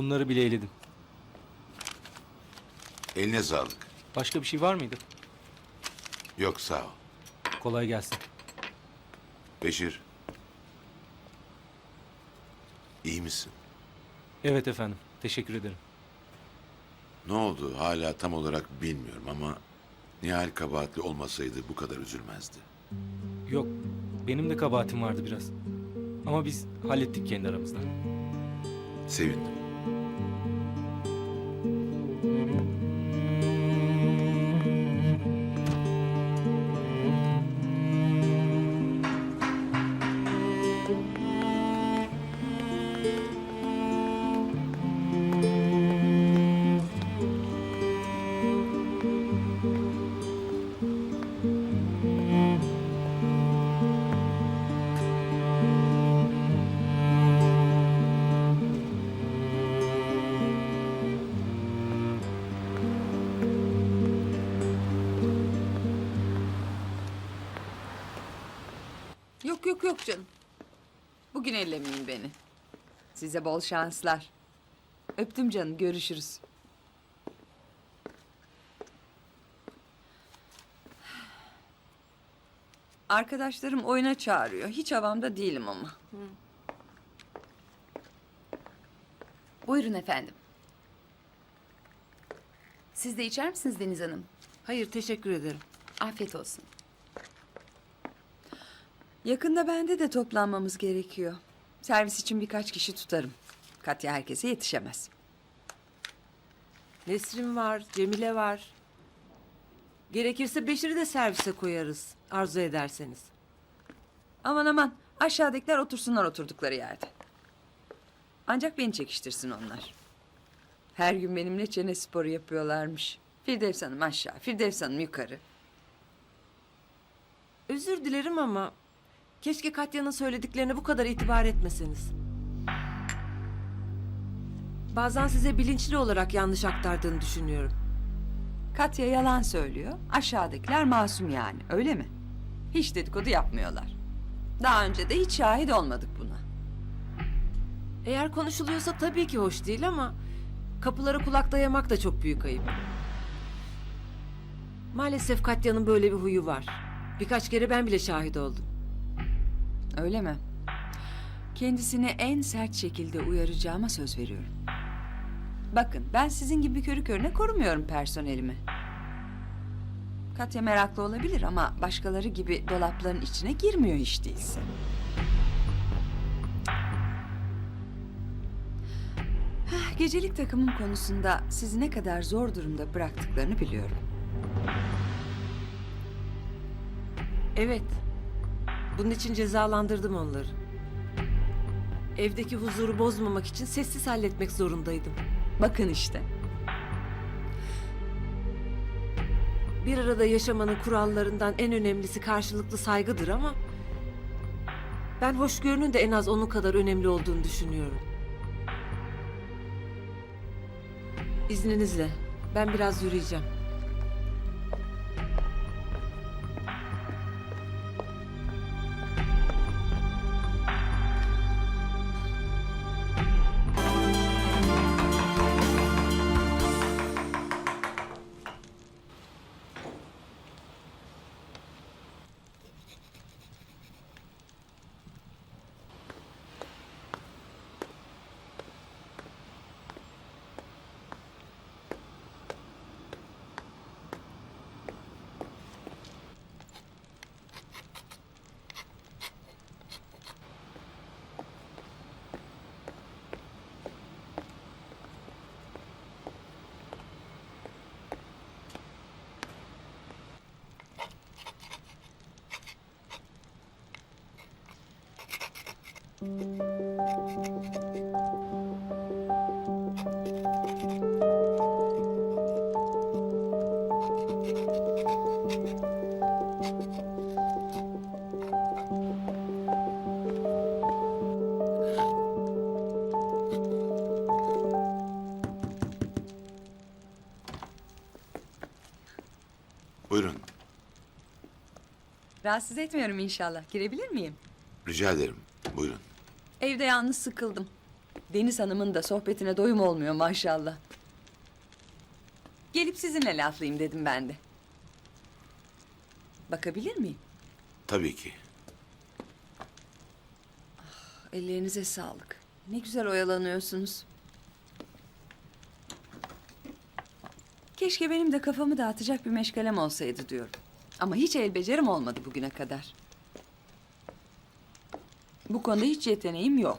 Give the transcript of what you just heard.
Bunları bileyledim. Eline sağlık. Başka bir şey var mıydı? Yok sağ ol. Kolay gelsin. Beşir. İyi misin? Evet efendim. Teşekkür ederim. Ne oldu hala tam olarak bilmiyorum ama Nihal kabahatli olmasaydı bu kadar üzülmezdi. Yok. Benim de kabahatim vardı biraz. Ama biz hallettik kendi aramızda. Sevindim. Yok yok yok canım. Bugün ellemeyin beni. Size bol şanslar. Öptüm canım görüşürüz. Arkadaşlarım oyuna çağırıyor. Hiç havamda değilim ama. Buyurun efendim. Siz de içer misiniz Deniz Hanım? Hayır teşekkür ederim. Afiyet olsun. Yakında bende de toplanmamız gerekiyor. Servis için birkaç kişi tutarım. Katya herkese yetişemez. Nesrin var, Cemile var. Gerekirse Beşir'i de servise koyarız arzu ederseniz. Aman aman aşağıdakiler otursunlar oturdukları yerde. Ancak beni çekiştirsin onlar. Her gün benimle çene sporu yapıyorlarmış. Firdevs Hanım aşağı, Firdevs Hanım yukarı. Özür dilerim ama keşke Katya'nın söylediklerine bu kadar itibar etmeseniz. Bazen size bilinçli olarak yanlış aktardığını düşünüyorum. Katya yalan söylüyor. Aşağıdakiler masum yani öyle mi? Hiç dedikodu yapmıyorlar. Daha önce de hiç şahit olmadık buna. Eğer konuşuluyorsa tabii ki hoş değil ama kapılara kulak dayamak da çok büyük ayıp. Maalesef Katya'nın böyle bir huyu var. Birkaç kere ben bile şahit oldum. Öyle mi? Kendisini en sert şekilde uyaracağıma söz veriyorum. Bakın ben sizin gibi körü körüne korumuyorum personelimi. Katya meraklı olabilir ama başkaları gibi dolapların içine girmiyor hiç değilse. Gecelik takımım konusunda sizi ne kadar zor durumda bıraktıklarını biliyorum. Evet. Bunun için cezalandırdım onları. Evdeki huzuru bozmamak için sessiz halletmek zorundaydım. Bakın işte. Bir arada yaşamanın kurallarından en önemlisi karşılıklı saygıdır ama... Ben hoşgörünün de en az onun kadar önemli olduğunu düşünüyorum. İzninizle ben biraz yürüyeceğim. Buyurun. Rahatsız etmiyorum inşallah. Girebilir miyim? Rica ederim. Buyurun. Evde yalnız sıkıldım. Deniz Hanım'ın da sohbetine doyum olmuyor maşallah. Gelip sizinle laflayayım dedim ben de. Bakabilir miyim? Tabii ki. Ellerinize sağlık. Ne güzel oyalanıyorsunuz. Keşke benim de kafamı dağıtacak bir meşgalem olsaydı diyorum. Ama hiç el becerim olmadı bugüne kadar. Bu konuda hiç yeteneğim yok.